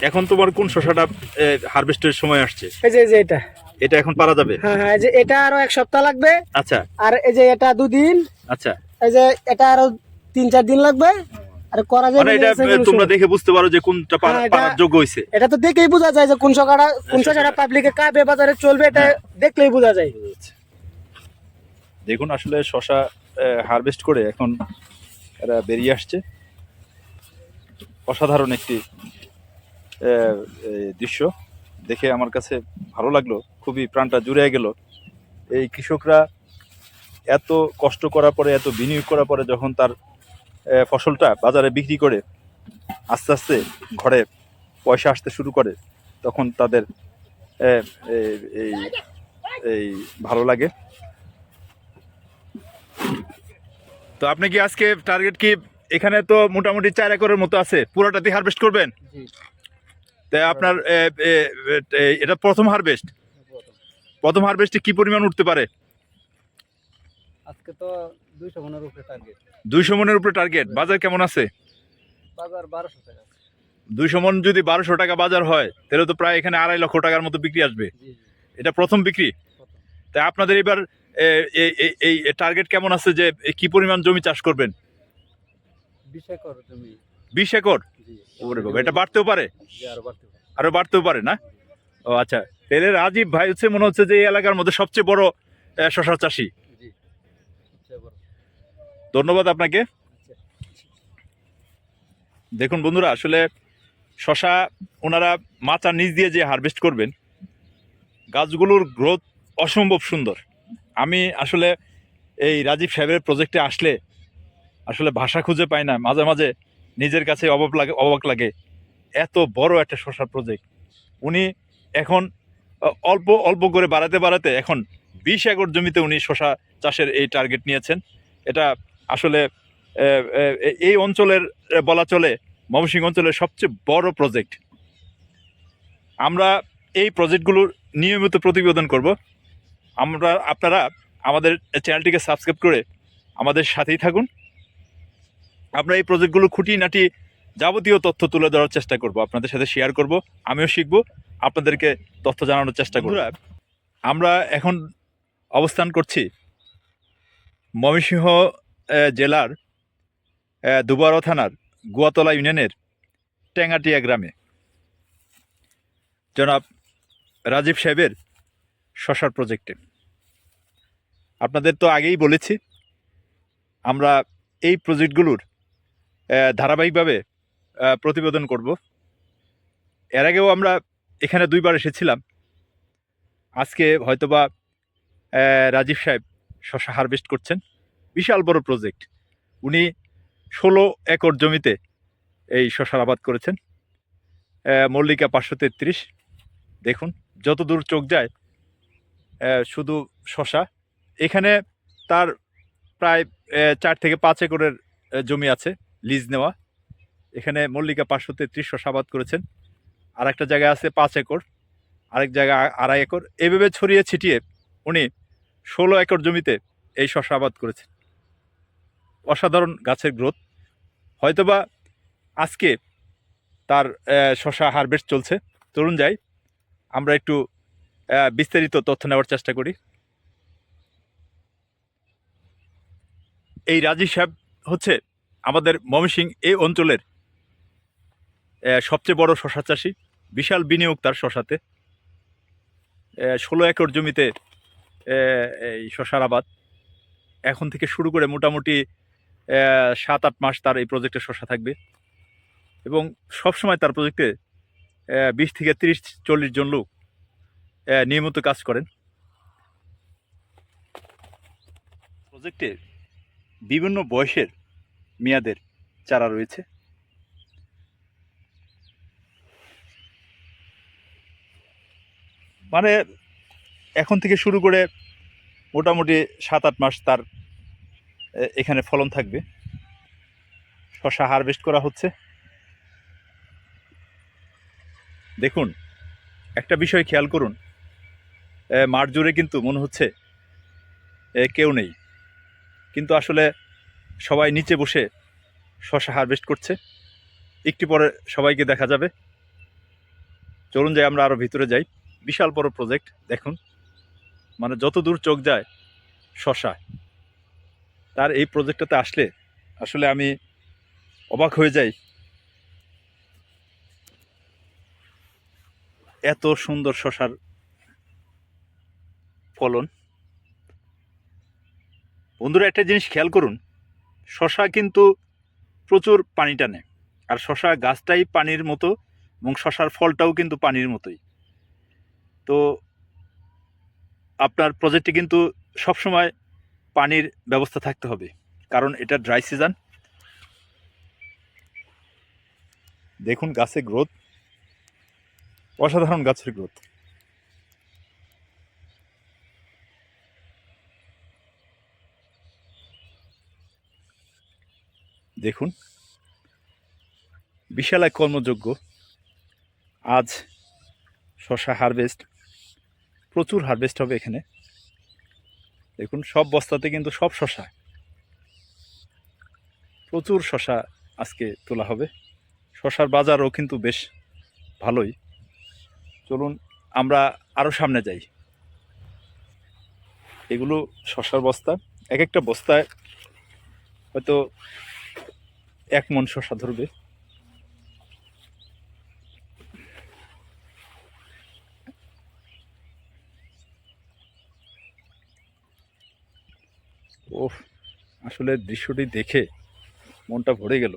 এখন তোমার কোন শশাটা হারভেস্টের সময় আসছে? এই যে যে এটা। এটা এখন পারা যাবে? হ্যাঁ হ্যাঁ এই যে এটা আরও এক সপ্তাহ লাগবে। আচ্ছা। আর এই যে এটা দুদিন। আচ্ছা। এই যে এটা আরও তিন চার দিন লাগবে। আর করা যাবে মানে এটা তোমরা দেখে বুঝতে পারো যে কোনটা পারা- হ্যাঁ, পারার যোগ্য হয়েছে এটা তো দেখেই বোঝা যায় যে কোন শকাটা কোন শকাটা। শকাটা পাবলিকে কাবে বাজারে চলবে এটা হ্যাঁ। দেখলেই বোঝা যায়। দেখুন আসলে শশা হারভেস্ট করে এখন এরা বেরিয়ে আসছে। অসাধারণ একটি দৃশ্য দেখে আমার কাছে ভালো লাগল, খুবই প্রাণটা জুড়ে গেল। এই কৃষকরা এত কষ্ট করার পরে, এত বিনিয়োগ করার পরে যখন তার ফসলটা বাজারে বিক্রি করে, আস্তে আস্তে ঘরে পয়সা আসতে শুরু করে, তখন তাদের এই- এই ভালো লাগে। তো আপনি কি আজকে টার্গেট কি এখানে তো মোটামুটি চার একরের মতো আছে পুরোটাতে হারভেস্ট করবেন? তাই আপনার এটা প্রথম হারভেস্ট প্রথম হারভেস্টে কি পরিমাণ উঠতে পারে? আজকে তো দুইশো মনের উপরে টার্গেট দুইশো মনের উপরে টার্গেট বাজার কেমন আছে? বাজার বারোশো টাকা। দুইশো মন যদি বারোশো টাকা বাজার হয় তাহলে তো প্রায় এখানে আড়াই লক্ষ টাকার মতো বিক্রি আসবে। এটা প্রথম বিক্রি? তাই আপনাদের এবার এই টার্গেট কেমন আছে যে কি পরিমাণ জমি চাষ করবেন? বিশ একর জমি। বিশ একর? জি ওরে বাবা এটা বাড়তেও পারে? জি আরও বাড়তে পারে আরও বাড়তেও পারে না? ও আচ্ছা। তাহলে রাজীব ভাই হচ্ছে মনে হচ্ছে যে এই এলাকার মধ্যে সবচেয়ে বড় শশা চাষি। ধন্যবাদ আপনাকে। দেখুন বন্ধুরা আসলে শশা ওনারা মাচার নিচ দিয়ে যে হারভেস্ট করবেন গাছগুলোর গ্রোথ অসম্ভব সুন্দর। আমি আসলে এই রাজীব সাহেবের প্রজেক্টে আসলে আসলে ভাষা খুঁজে পাই না। মাঝে মাঝে নিজের কাছে অবাক লাগে অবাক লাগে। এত বড় একটা শশার প্রজেক্ট উনি এখন অল্প অল্প করে বাড়াতে বাড়াতে এখন বিশ একর জমিতে উনি শশা চাষের এই টার্গেট নিয়েছেন। এটা আসলে এই অঞ্চলের বলা চলে ময়মনসিংহ অঞ্চলের সবচেয়ে বড় প্রজেক্ট আমরা এই প্রজেক্টগুলোর নিয়মিত প্রতিবেদন করব। আমরা, আপনারা আমাদের চ্যানেলটিকে সাবস্ক্রাইব করে আমাদের সাথেই থাকুন। আমরা এই প্রজেক্টগুলো খুঁটিনাটি যাবতীয় তথ্য তুলে ধরার চেষ্টা করব আপনাদের সাথে শেয়ার করব আমিও শিখব আপনাদেরকে তথ্য জানানোর চেষ্টা করব। আমরা এখন অবস্থান করছি ময়মনসিংহ জেলার দুবারো থানার গুয়াতলা ইউনিয়নের ট্যাঙ্গাটিয়া গ্রামে। জনাব রাজীব সাহেবের শশার প্রজেক্টে। আপনাদের তো আগেই বলেছি আমরা এই প্রজেক্টগুলোর ধারাবাহিকভাবে প্রতিবেদন করব। এর আগেও আমরা এখানে দুইবার এসেছিলাম। আজকে হয়তোবা রাজীব সাহেব শশা হারভেস্ট করছেন। বিশাল বড় প্রজেক্ট উনি ষোলো একর জমিতে এই শশার আবাদ করেছেন। মল্লিকা পাঁচশো তেত্রিশ। দেখুন যত দূর চোখ যায় শুধু শশা। এখানে তার প্রায় চার থেকে পাঁচ একরের জমি আছে। লিজ নেওয়া। এখানে মল্লিকা পাঁচশো তেত্রিশ শশা আবাদ করেছেন। আর একটা জায়গায় আছে পাঁচ একর, আরেক জায়গায় আড়াই একর। এভাবে ছড়িয়ে ছিটিয়ে উনি ষোলো একর জমিতে এই শশা আবাদ করেছেন। অসাধারণ গাছের গ্রোথ। হয়তোবা আজকে তার শশা হারভেস্ট চলছে। তরুণ যাই, আমরা একটু বিস্তারিত তথ্য নেওয়ার চেষ্টা করি। এই রাজি সাহেব হচ্ছে আমাদের ময়মনসিং এই অঞ্চলের সবচেয়ে বড় শশা চাষি, বিশাল বিনিয়োগ তার শশাতে। ষোলো একর জমিতে এই শশার আবাদ। এখন থেকে শুরু করে মোটামুটি সাত আট মাস তার এই প্রজেক্টে শশা থাকবে। এবং সবসময় তার প্রজেক্টে বিশ থেকে তিরিশ, চল্লিশ জন লোক নিয়মিত কাজ করেন। প্রজেক্টে বিভিন্ন বয়সের মেয়াদের চারা রয়েছে। মানে এখন থেকে শুরু করে মোটামুটি সাত আট মাস তার এখানে ফলন থাকবে। শশা হারভেস্ট করা হচ্ছে। দেখুন, একটা বিষয় খেয়াল করুন। মাঠ জুড়ে কিন্তু মনে হচ্ছে কেউ নেই। কিন্তু আসলে সবাই নিচে বসে শশা হারভেস্ট করছে। একটু পরে সবাইকে দেখা যাবে। চলুন যাই, আমরা আরও ভিতরে যাই। বিশাল বড় প্রজেক্ট দেখুন। মানে যত দূর চোখ যায়, শশা। তার এই প্রজেক্টটাতে আসলে আসলে আমি অবাক হয়ে যাই। এত সুন্দর শশার ফলন। বন্ধুরা, একটা জিনিস খেয়াল করুন। শশা কিন্তু প্রচুর পানি টানে। আর শশা গাছটাই পানির মতো এবং শশার ফলটাও কিন্তু পানির মতোই। তো আপনার প্রজেক্টে কিন্তু সবসময় পানির ব্যবস্থা থাকতে হবে, কারণ এটা ড্রাই সিজন। দেখুন গাছে গ্রোথ, অসাধারণ গাছের গ্রোথ। দেখুন। বিশাল এক কর্মযোগ্য। আজ শশা হারভেস্ট প্রচুর হারভেস্ট হবে এখানে। দেখুন, সব বস্তাতে কিন্তু সব শশা প্রচুর শশা আজকে তোলা হবে। শশার বাজারও কিন্তু বেশ ভালোই। চলুন, আমরা আরও সামনে যাই। এগুলো শশার বস্তা। এক একটা বস্তায় হয়তো এক মন শশা ধরবে। ওহ আসলে দৃশ্যটি দেখে মনটা ভরে গেল।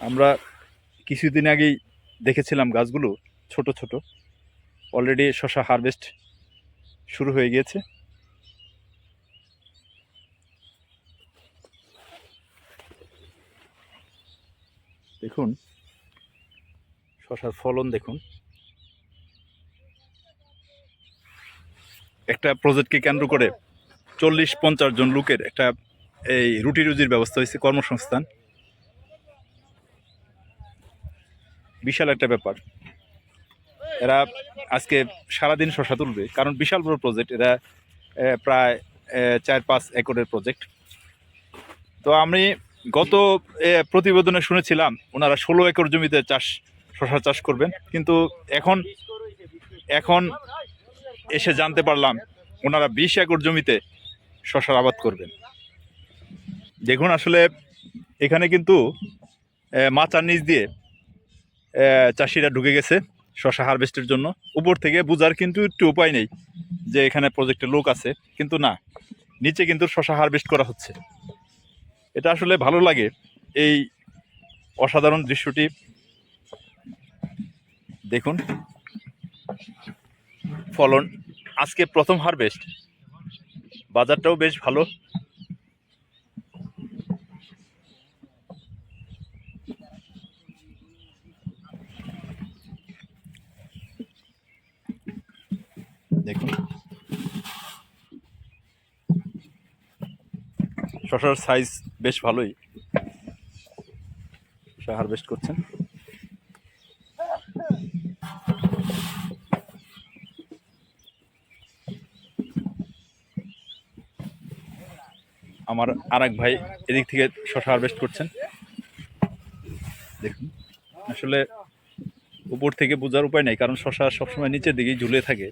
আমরা কিছুদিন আগেই দেখেছিলাম গাছগুলো ছোট ছোট। অলরেডি শশা হারভেস্ট শুরু হয়ে গিয়েছে। দেখুন, শশার ফলন দেখুন। একটা প্রজেক্টকে কেন্দ্র করে চল্লিশ পঞ্চাশ জন লোকের একটা এই রুটি রুজির ব্যবস্থা হয়েছে, কর্মসংস্থান। বিশাল একটা ব্যাপার। এরা আজকে সারাদিন শশা তুলবে, কারণ বিশাল বড় প্রজেক্ট এরা প্রায় চার পাঁচ একরের প্রজেক্ট তো আমি গত প্রতিবেদনে শুনেছিলাম ওনারা ষোলো একর জমিতে চাষ, শশা চাষ করবেন। কিন্তু এখন এখন এসে জানতে পারলাম ওনারা বিশ একর জমিতে শশার আবাদ করবেন। দেখুন আসলে এখানে কিন্তু মাচার নিচ দিয়ে চাষিরা ঢুকে গেছে শশা হারভেস্টের জন্য। উপর থেকে বোঝার কিন্তু একটু উপায় নেই যে এখানে প্রজেক্টে লোক আছে, কিন্তু না, নিচে কিন্তু শশা হারভেস্ট করা হচ্ছে। এটা আসলে ভালো লাগে এই অসাধারণ দৃশ্যটি। দেখুন। ফলন। আজকে প্রথম হারভেস্ট বাজারটাও বেশ ভালো দেখুন শশার সাইজ বেশ ভালোই। শশা হারভেস্ট করছেন। আমার আর ভাই এদিক থেকে শশা হারভেস্ট করছেন। দেখুন, আসলে উপর থেকে বোঝার উপায় নেই, কারণ শশা সবসময় নিচের দিকেই ঝুলে থাকে।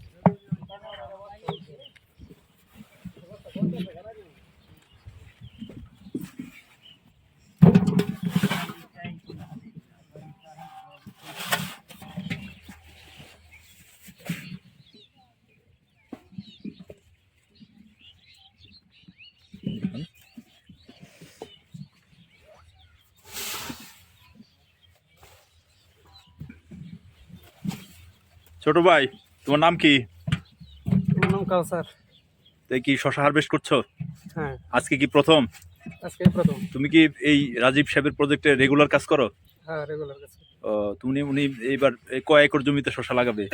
ছোট ভাই তোমার নাম কি? আমার নাম কাউসার। তো কি শশা হারভেস্ট করছ? হ্যাঁ। আজকে কি প্রথম? আজকে প্রথম। তুমি কি এই রাজীব সাহেবের প্রজেক্টে রেগুলার কাজ করো? হ্যাঁ রেগুলার কাছে ও, তুমি উনি এইবার এই কয় একর জমিতে শশা লাগাবে?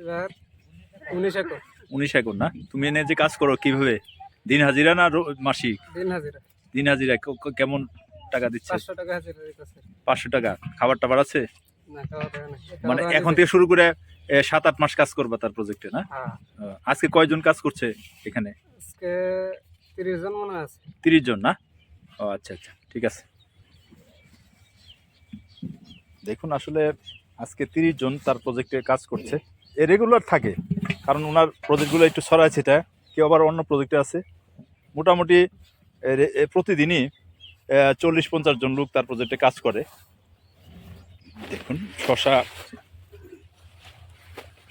এবার উনিশ একর। উনিশ একর না? তুমি এনে যে কাজ করো কীভাবে? দিন হাজিরা না মাসিক? দিন হাজিরা। দিন হাজিরা কেমন টাকা দিচ্ছে? পাঁচশো টাকা হাজিরা পাঁচশো টাকা। খাবার টাবার আছে? মানে এখন থেকে শুরু করে সাত আট মাস কাজ করবা তার প্রজেক্টে না? হ্যাঁ। আজকে কয়জন কাজ করছে এখানে? আজকে তিরিশ জন মনে আছে। তিরিশ জন না? ও আচ্ছা আচ্ছা ঠিক আছে। দেখুন আসলে আজকে তিরিশ জন তার প্রজেক্টে কাজ করছে। এ রেগুলার থাকে কারণ ওনার প্রজেক্টগুলো একটু ছড়ায় সেটা কেউ আবার অন্য প্রজেক্টে আছে। মোটামুটি প্রতিদিনই চল্লিশ পঞ্চাশ জন লোক তার প্রজেক্টে কাজ করে। দেখুন শশা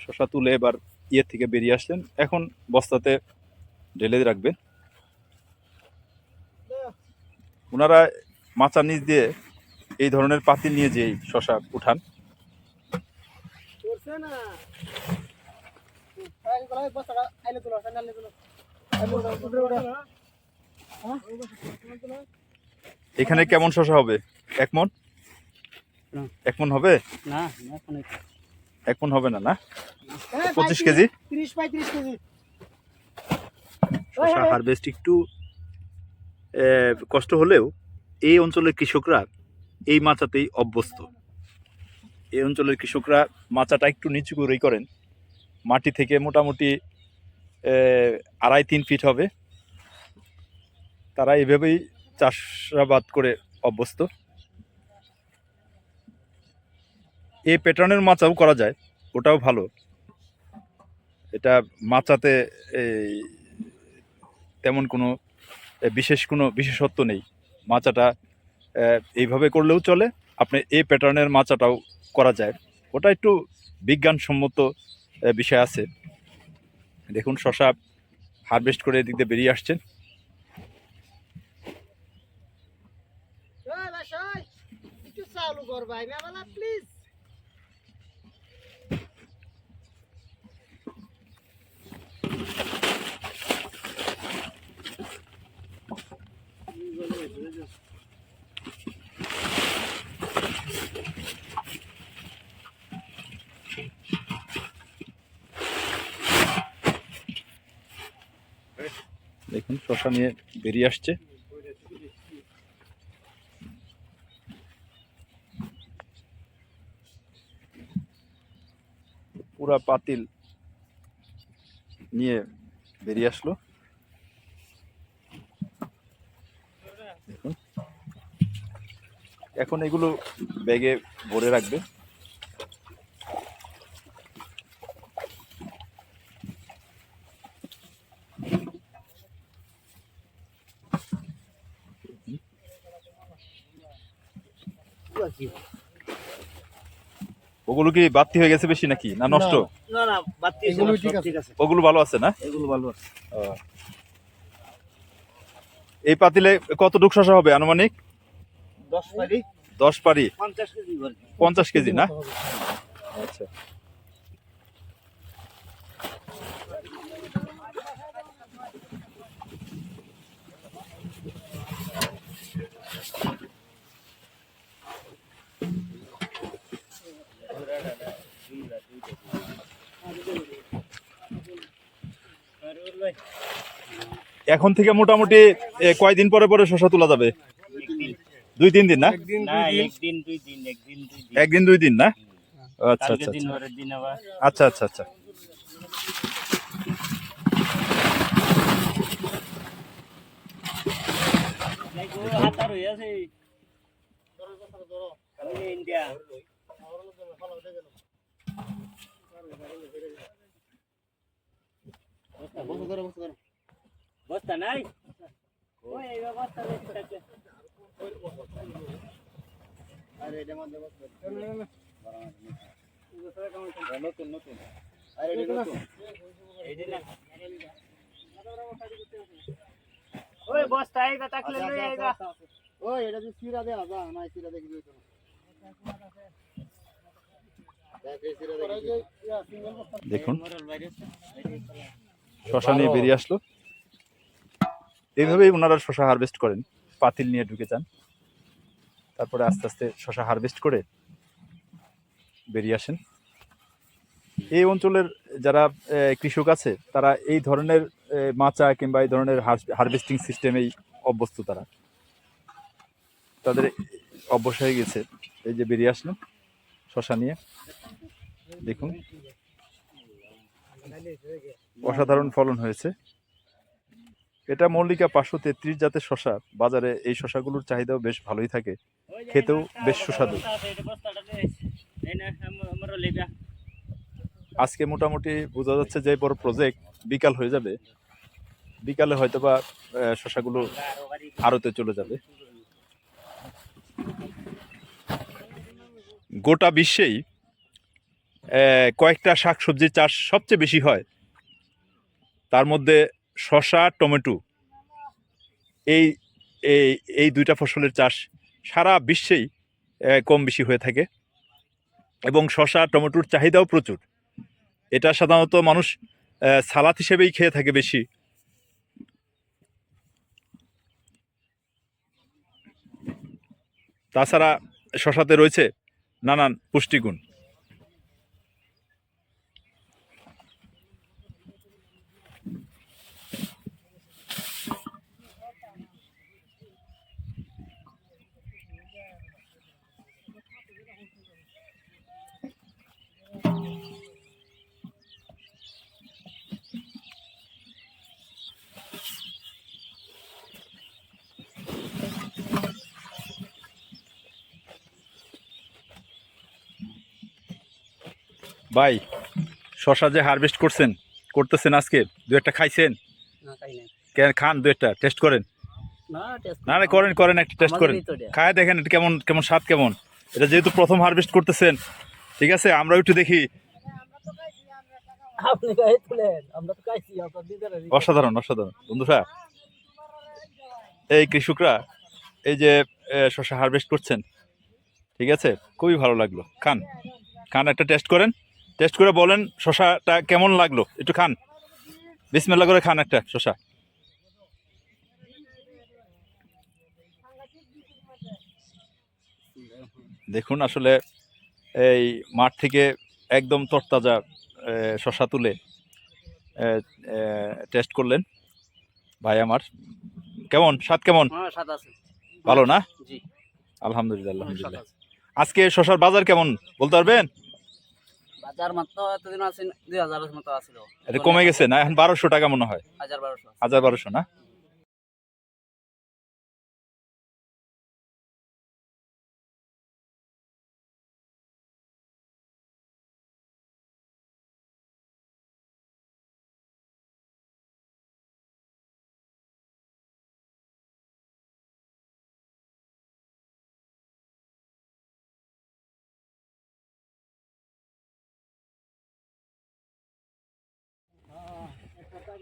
শশা তুলে এবার ইয়ের থেকে বেরিয়ে আসলেন। এখন বস্তাতে ঢেলে রাখবেন ওনারা মাচা নিচ দিয়ে এই ধরনের পাতিল নিয়ে যে শশা উঠান? এখানে কেমন শশা হবে? এক মন। এক মন হবে? না, এক মন হবে না না? হ্যাঁ, পঁচিশ কেজি? তিরিশ পঁয়ত্রিশ কেজি। শশা হারভেস্ট একটু কষ্ট হলেও এই অঞ্চলের কৃষকরা এই মাচাতেই অভ্যস্ত। এই অঞ্চলের কৃষকরা মাচাটা একটু নিচু করেই করেন। মাটি থেকে মোটামুটি আড়াই তিন ফিট হবে। তারা এভাবেই চাষাবাদ করে অভ্যস্ত। এই প্যাটার্নের মাচাও করা যায় ওটাও ভালো। এটা মাচাতে তেমন কোনো বিশেষ কোনো বিশেষত্ব নেই। মাচাটা এইভাবে করলেও চলে আপনি এই প্যাটার্নের মাচাটাও করা যায়। ওটা একটু বিজ্ঞানসম্মত বিষয় আছে। দেখুন শশা হারভেস্ট করে এদিক দিয়ে বেরিয়ে আসছেন চালু ভাই, দেখুন শশা নিয়ে বেরিয়ে আসছে। পুরা পাতিল নিয়ে বেরিয়ে আসলো। এখন এগুলো ব্যাগে ভরে রাখবে। ওগুলো কি বাড়তি হয়ে গেছে বেশি নাকি? না নষ্ট? না না এগুলো ঠিক আছে। ওগুলো ভালো আছে না? এগুলো ভালো আছে। এই পাতিলে কতটুক শশা হবে আনুমানিক? দশ পারি পঞ্চাশ কেজি না? আচ্ছা। এখন থেকে মোটামুটি কয়দিন পরে পরে শশা তোলা যাবে? দুই তিন দিন না? একদিন দুই দিন। একদিন দুই দিন একদিন দুই দিন। একদিন দুই দিন না? আচ্ছা আচ্ছা দিন আচ্ছা। আচ্ছা আচ্ছা আচ্ছা। হাতার আছে ইন্ডিয়া বস্তা নাই বস্তা আরে এটা মধ্যে বসবে নতুন নতুন। আরে এটা নতুন। এই না। ওই বস্তা আইবা থাকলে লই আইবা ওই এটা যে সিরা দেয়া যা না সিরা দেখি দিও তো। দেখ এই সিরা দেখি দেখুন। শশা নিয়ে বেরিয়ে আসলো। এইভাবেই ওনারা শশা হারভেস্ট করেন। পাতিল নিয়ে ঢুকে যান। তারপরে আস্তে আস্তে শশা হারভেস্ট করে বেরিয়ে আসেন। এই অঞ্চলের যারা কৃষক আছে, তারা এই ধরনের মাচা কিংবা এই ধরনের হারভেস্টিং সিস্টেমেই অভ্যস্ত তারা। তাদের অভ্যাস হয়ে গেছে। এই যে বেরিয়ে আসলেন শশা নিয়ে। দেখুন, অসাধারণ ফলন হয়েছে। এটা মল্লিকা পাঁচশো তেত্রিশ জাতের শশা বাজারে এই শশাগুলোর চাহিদাও বেশ ভালোই থাকে খেতেও বেশ সুস্বাদু। আজকে মোটামুটি বোঝা যাচ্ছে যে বড় প্রজেক্ট বিকাল হয়ে যাবে বিকালে হয়তো বা শশাগুলো আরও বাড়ি। আড়তে চলে যাবে গোটা বিশ্বেই কয়েকটা শাকসবজির চাষ সবচেয়ে বেশি হয় তার মধ্যে শশা টমেটো এই এই এই দুইটা ফসলের চাষ সারা বিশ্বেই কম বেশি হয়ে থাকে এবং শশা টমেটোর চাহিদাও প্রচুর। এটা সাধারণত মানুষ সালাদ হিসেবেই খেয়ে থাকে বেশি। তাছাড়া শশাতে রয়েছে নানান পুষ্টিগুণ। ভাই শশা যে হারভেস্ট করছেন করতেছেন আজকে দু একটা খাইছেন। কেন খান দু একটা? টেস্ট করেন? না, না করেন করেন একটা টেস্ট করেন। খায় দেখেন এটা কেমন কেমন স্বাদ কেমন? এটা যেহেতু প্রথম হারভেস্ট করতেছেন ঠিক আছে? আমরা একটু দেখি। অসাধারণ অসাধারণ। বন্ধুরা এই কৃষকরা এই যে শশা হারভেস্ট করছেন ঠিক আছে? খুবই ভালো লাগল। খান খান একটা টেস্ট করেন। টেস্ট করে বলেন শশাটা কেমন লাগল? একটু খান। বিসমেল্লা করে খান একটা শশা। দেখুন আসলে এই মাঠ থেকে একদম তরতাজা শশা তুলে টেস্ট করলেন ভাই আমার। কেমন? স্বাদ কেমন? হ্যাঁ। ভালো না? আলহামদুলিল্লাহ আলহামদুলিল্লাহ। আজকে শশার বাজার কেমন? বলতে পারবেন? বাজার মাত্র এতদিন আছে দুই হাজারের মতো এটা কমে গেছে না? এখন বারোশো টাকা মনে হয়। হাজার বারোশো। হাজার বারোশো না?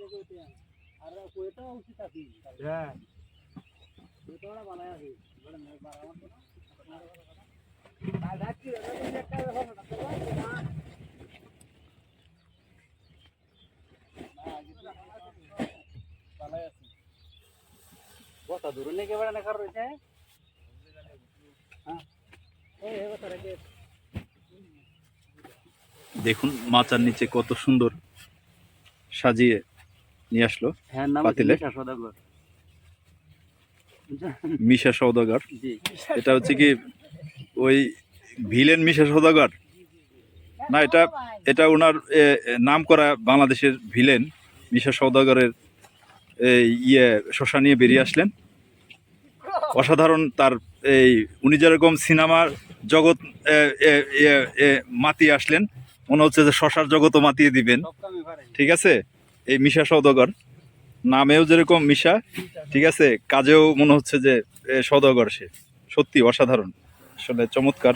না? হ্যাঁ। রেখে দেখুন মাচার নিচে কত সুন্দর সাজিয়ে নিয়ে আসলো হ্যাঁ পাতিলে? মিশা সৌদাগর এটা হচ্ছে কি ওই ভিলেন মিশা সৌদাগর না এটা এটা ওনার নাম করা বাংলাদেশের ভিলেন মিশা সৌদাগরের এই ইয়ে শশা নিয়ে বেরিয়ে আসলেন। অসাধারণ তার এই উনি যেরকম সিনেমার জগৎ মাতিয়ে আসলেন মনে হচ্ছে যে শশার জগৎও মাতিয়ে দিবেন। ঠিক আছে? এই মিশা সদগর নামেও যেরকম মিশা, ঠিক আছে? কাজেও মনে হচ্ছে যে সদগর সে। সত্যি অসাধারণ। আসলে চমৎকার।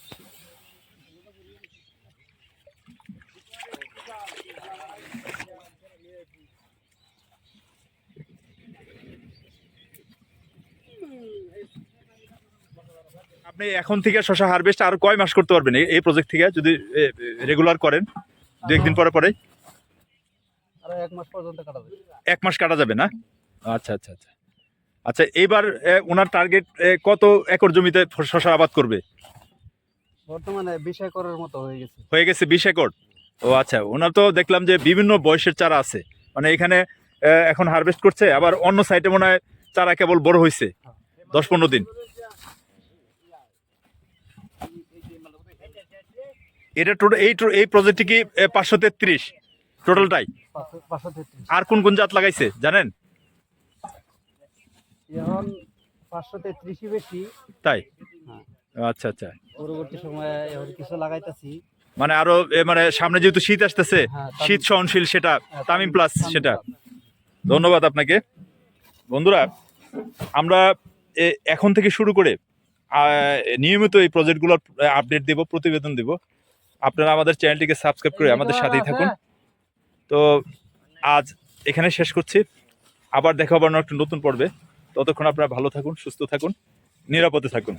আপনি এখন থেকে শশা হারভেস্ট আর কয় মাস করতে পারবেন? এই- এই প্রজেক্ট থেকে যদি রেগুলার করেন দু একদিন পরে পরে। আর এক মাস কাটা যাবে এক মাস কাটা যাবে না? আচ্ছা আচ্ছা আচ্ছা। আচ্ছা এইবার ওনার টার্গেট কত একর জমিতে শশা আবাদ করবে? বর্তমানে বিশ একরের মতো হয়ে গেছে। হয়ে গেছে বিশ একর? ও আচ্ছা ওনার তো দেখলাম যে বিভিন্ন বয়সের চারা আছে। মানে এখানে এখন হারভেস্ট করছে আবার অন্য সাইডে মনে হয় চারা কেবল বড় হয়েছে দশ পনেরো দিন। এটা টোটাল এই এই প্রজেক্টটি কি পাঁচশো তেত্রিশ? টোটালটাই আর কোন কোন জাত লাগাইছে জানেন? এখন পাঁচশো তেত্রিশই বেশি। তাই? হ্যাঁ। আচ্ছা আচ্ছা। পরবর্তী সময়ে এখন কিছু লাগাইতেছি। মানে আরও মানে সামনে যেহেতু শীত আসতেছে হ্যাঁ, শীত সহনশীল সেটা হ্যাঁ, তামিম প্লাস সেটা। ধন্যবাদ আপনাকে। বন্ধুরা আমরা এখন থেকে শুরু করে নিয়মিত এই প্রজেক্টগুলোর আপডেট দেব প্রতিবেদন দেব। আপনারা আমাদের চ্যানেলটিকে সাবস্ক্রাইব করে আমাদের সাথেই থাকুন। তো আজ এখানে শেষ করছি। আবার দেখা হবে একটা নতুন পর্বে। ততক্ষণ আপনারা ভালো থাকুন সুস্থ থাকুন নিরাপদে থাকুন।